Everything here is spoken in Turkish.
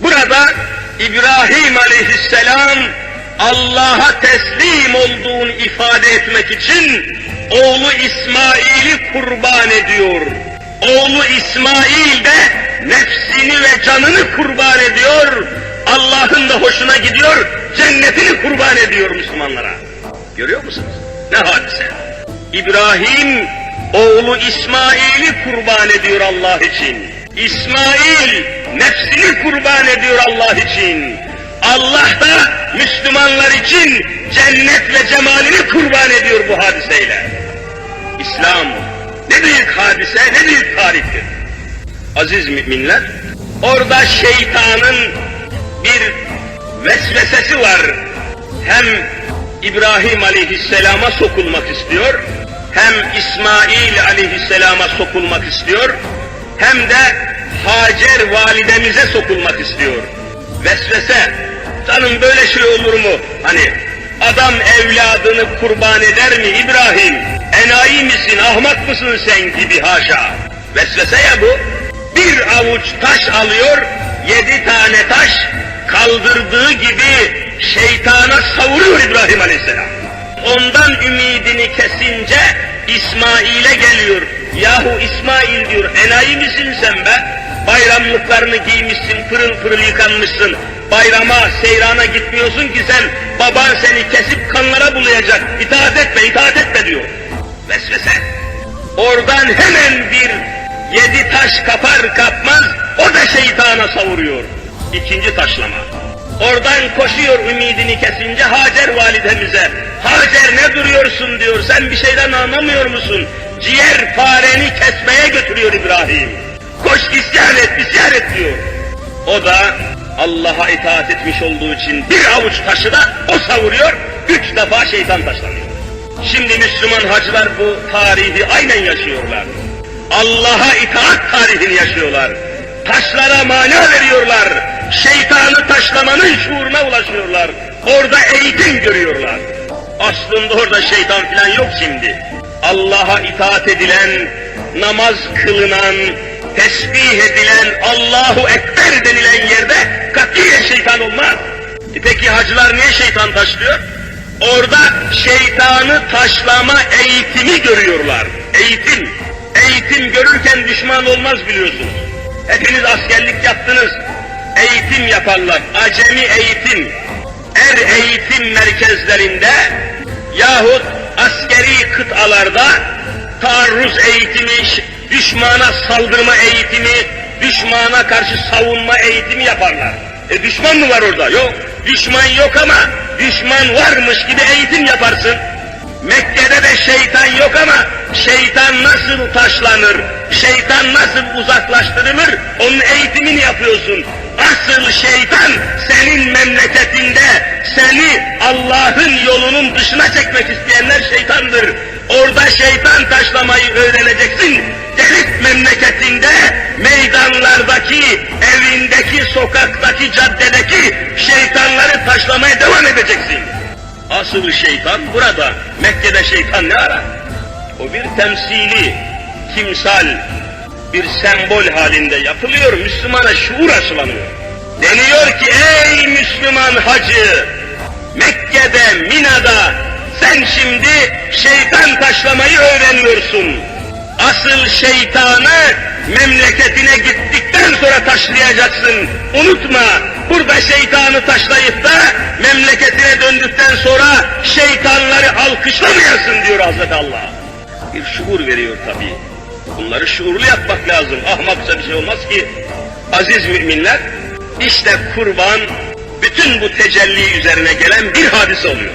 Burada İbrahim aleyhisselam Allah'a teslim olduğunu ifade etmek için oğlu İsmail'i kurban ediyor. Oğlu İsmail de nefsini ve canını kurban ediyor. Allah'ın da hoşuna gidiyor, cennetini kurban ediyor Müslümanlara. Görüyor musunuz? Ne hadise? İbrahim oğlu İsmail'i kurban ediyor Allah için. İsmail nefsini kurban ediyor Allah için. Allah da Müslümanlar için cennet ve cemalini kurban ediyor bu hadiseyle. İslam ne büyük hadise, ne büyük tarihtir. Aziz müminler, orada şeytanın bir vesvesesi var. Hem İbrahim aleyhisselama sokulmak istiyor, hem İsmail aleyhisselama sokulmak istiyor, hem de Hacer validemize sokulmak istiyor. Vesvese, canım böyle şey olur mu? Hani adam evladını kurban eder mi İbrahim? Enayi misin, ahmak mısın sen gibi haşa. Vesvese ya bu. Bir avuç taş alıyor, yedi tane taş kaldırdığı gibi şeytana savuruyor İbrahim Aleyhisselam. Ondan ümidini kesince İsmail'e geliyor. Yahu İsmail diyor, enayi misin sen be? Bayramlıklarını giymişsin, pırıl pırıl yıkanmışsın. Bayrama, seyrana gitmiyorsun ki sen, baban seni kesip kanlara bulayacak. İtaat etme, itaat etme diyor. Vesvese. Oradan hemen bir yedi taş kapar kapmaz, o da şeytana savuruyor. İkinci taşlama. Oradan koşuyor ümidini kesince Hacer validemize. Hacer ne duruyorsun diyor, sen bir şeyden anlamıyor musun? Ciğer fareni kesmeye götürüyor İbrahim. Koş isyan et, isyan et diyor. O da Allah'a itaat etmiş olduğu için bir avuç taşı da o savuruyor, üç defa şeytan taşlanıyor. Şimdi Müslüman hacılar bu tarihi aynen yaşıyorlar. Allah'a itaat tarihini yaşıyorlar. Taşlara mana veriyorlar. Şeytanı taşlamanın şuuruna ulaşıyorlar. Orada eğitim görüyorlar. Aslında orada şeytan filan yok şimdi. Allah'a itaat edilen, namaz kılınan, tesbih edilen, Allahu Ekber denilen yerde katiyen şeytan olmaz. E peki hacılar niye şeytan taşlıyor? Orada şeytanı taşlama eğitimi görüyorlar. Eğitim. Eğitim görürken düşman olmaz biliyorsunuz. Hepiniz askerlik yaptınız. Eğitim yaparlar. Acemi eğitim. Er eğitim merkezlerinde yahut askeri kıtalarda taarruz eğitimi, düşmana saldırma eğitimi, düşmana karşı savunma eğitimi yaparlar. E düşman mı var orada? Yok. Düşman yok ama düşman varmış gibi eğitim yaparsın. Mekke'de de şeytan yok ama şeytan nasıl taşlanır, şeytan nasıl uzaklaştırılır onun eğitimini yapıyorsun. Asıl şeytan senin memleketinde seni Allah'ın yolunun dışına çekmek isteyenler şeytandır. Orada şeytan taşlamayı öğreneceksin. Gelip memleketinde meydanlardaki, evindeki, sokaktaki, caddedeki şeytanları taşlamaya devam edeceksin. Asıl şeytan burada. Mekke'de şeytan ne ara? O bir temsili, timsal, bir sembol halinde yapılıyor. Müslümana şuur aşılanıyor. Deniyor ki ey Müslüman hacı, Mekke'de, Mina'da sen şimdi şeytan taşlamayı öğreniyorsun. Asıl şeytanı memleketine gittikten sonra taşlayacaksın. Unutma, burada şeytanı taşlayıp da memleketine döndükten sonra şeytanları alkışlamayasın diyor Hazreti Allah. Bir şuur veriyor tabii. Bunları şuurlu yapmak lazım. Ahmakça bir şey olmaz ki. Aziz müminler, işte kurban bütün bu tecelli üzerine gelen bir hadise oluyor.